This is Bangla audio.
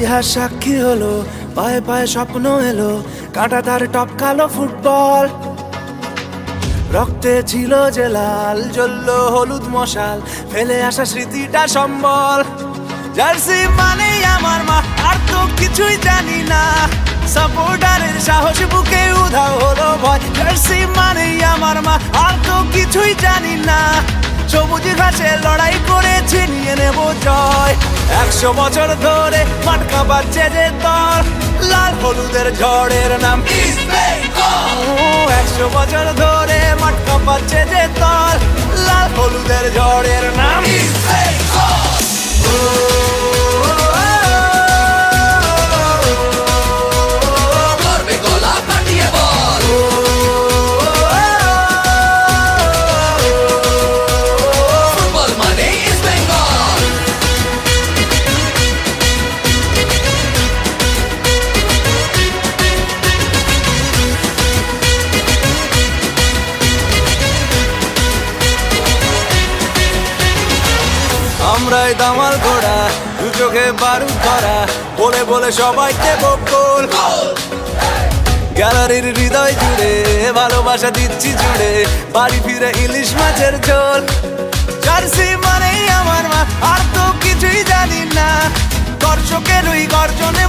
ইতিহাস সাক্ষী হলো, পায়ে পায়ে স্বপ্ন এলো, কাঁটা তার টপকালো ফুটবল। রক্তে ছিল যে লাল, জ্বলল হলুদ মশাল, ফেলে আসা স্মৃতিটা সম্বল। জার্সি মানেই আমার মা, আর তো কিছুই জানি না। সাপোর্টারের সাহস বুকে উধাও হলো ভয়, জার্সি মানেই আমার মা, আর তো কিছুই জানি না। সবুজ ঘাসে লড়াই করে ছিনিয়ে নেব জয়। একশো বছর ধরে মাটকা বাজছে যে দল লাল হলুদের ঝড়ের নাম একশো বছর ধরে মাটকা বাজছে যে দল লাল হলুদের ঝড়ের নাম আমরাই দামাল ঘোড়া দু চোখে বারুদ ধরা বলে বলে সবাইকে বকুল গ্যালারির হৃদয় জুড়ে, ভালোবাসা দিচ্ছি জুড়ে, বাড়ি ফিরে ইলিশ মাছের ঝোল। জার্সি মানেই আমার মা, আর তো কিছুই জানি না। দর্শকের ওই গর্জনে